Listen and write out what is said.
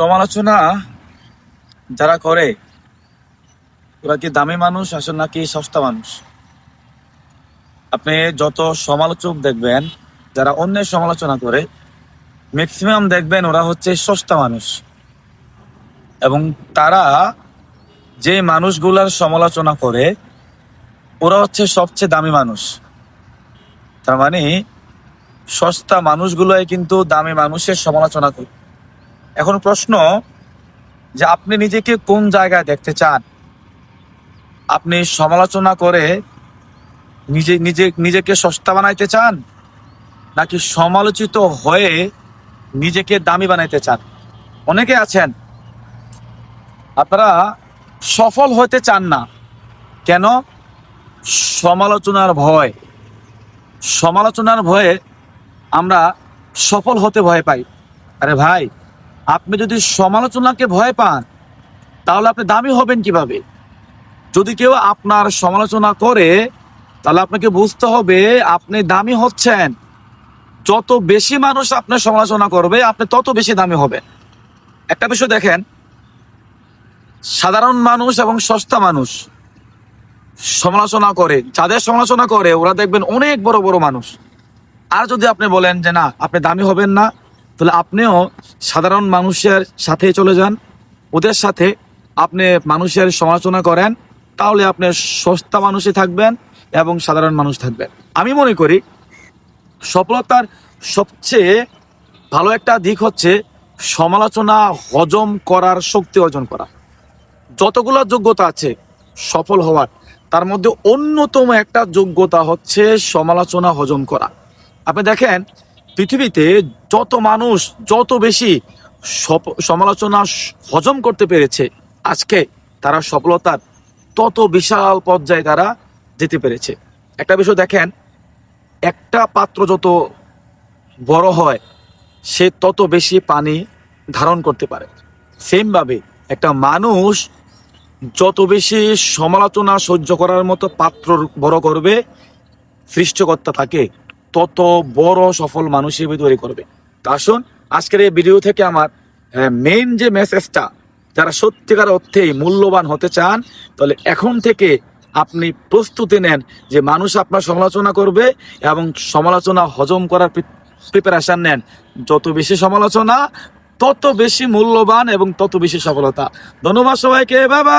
সমালোচনা যারা করে, ওরা কি দামি মানুষ আসলে নাকি সস্তা মানুষ? আপনি যত সমালোচক দেখবেন, যারা অন্যের সমালোচনা করে ম্যাক্সিমাম দেখবেন ওরা হচ্ছে সস্তা মানুষ। এবং তারা যে মানুষগুলার সমালোচনা করে, ওরা হচ্ছে সবচেয়ে দামি মানুষ। তার মানে সস্তা মানুষগুলোই কিন্তু দামি মানুষের সমালোচনা করে। এখন প্রশ্ন যে আপনি নিজেকে কোন জায়গায় দেখতে চান? আপনি সমালোচনা করে নিজে নিজে, নিজেকে সস্তা বানাইতে চান? নাকি সমালোচিত হয়ে নিজেকে দামি বানাইতে চান? অনেকে আছেন, আপনারা সফল হতে চান না। কেন? সমালোচনার ভয়। সমালোচনার ভয়ে আমরা সফল হতে ভয় পাই। আরে ভাই আপনি যদি সমালোচনাকে ভয় পান, তাহলে আপনি দামি হবেন কীভাবে? যদি কেউ আপনার সমালোচনা করে, তাহলে আপনাকে বুঝতে হবে আপনি দামি হচ্ছেন। যত বেশি মানুষ আপনার সমালোচনা করবে, আপনি তত বেশি দামি হবেন। একটা বিষয় দেখেন, সাধারণ মানুষ এবং সস্তা মানুষ সমালোচনা করে, যাদের সমালোচনা করে, ওরা দেখবেন অনেক বড় বড় মানুষ। আর যদি আপনি বলেন যে না, আপনি দামি হবেন না তাহলে আপনিও সাধারণ মানুষের সাথে চলে যান। ওদের সাথে আপনি মানুষের সমালোচনা করেন, তাহলে আপনি সস্তা মানুষই থাকবেন এবং সাধারণ মানুষ থাকবেন। আমি মনে করি সফলতার সবচেয়ে ভালো একটা দিক হচ্ছে সমালোচনা হজম করার শক্তি অর্জন করা। যতগুলো যোগ্যতা আছে সফল হওয়ার, তার মধ্যে অন্যতম একটা যোগ্যতা হচ্ছে সমালোচনা হজম করা। আপনি দেখেন পৃথিবীতে যত মানুষ, যত বেশি সমালোচনা হজম করতে পেরেছে, আজকে তারা সফলতার তত বিশাল পর্যায়ে তারা যেতে পেরেছে। একটা বিষয় দেখেন, একটা পাত্র যত বড় হয়, সে তত বেশি পানি ধারণ করতে পারে। সেমভাবে একটা মানুষ যত বেশি সমালোচনা সহ্য করার মতো পাত্র বড় করবে, সৃষ্টিকর্তা থাকে তত বড় সফল মানুষ হিসেবে তৈরি করবে। তা আসুন, আজকের এই ভিডিও থেকে আমার মেইন যে মেসেজটা যারা সত্যিকার অর্থেই মূল্যবান হতে চান, তাহলে এখন থেকে আপনি প্রস্তুতি নেন যে মানুষ আপনার সমালোচনা করবে এবং সমালোচনা হজম করার প্রিপারেশান নেন। যত বেশি সমালোচনা, তত বেশি মূল্যবান এবং তত বেশি সফলতা। ধন্যবাদ সবাইকে বাবা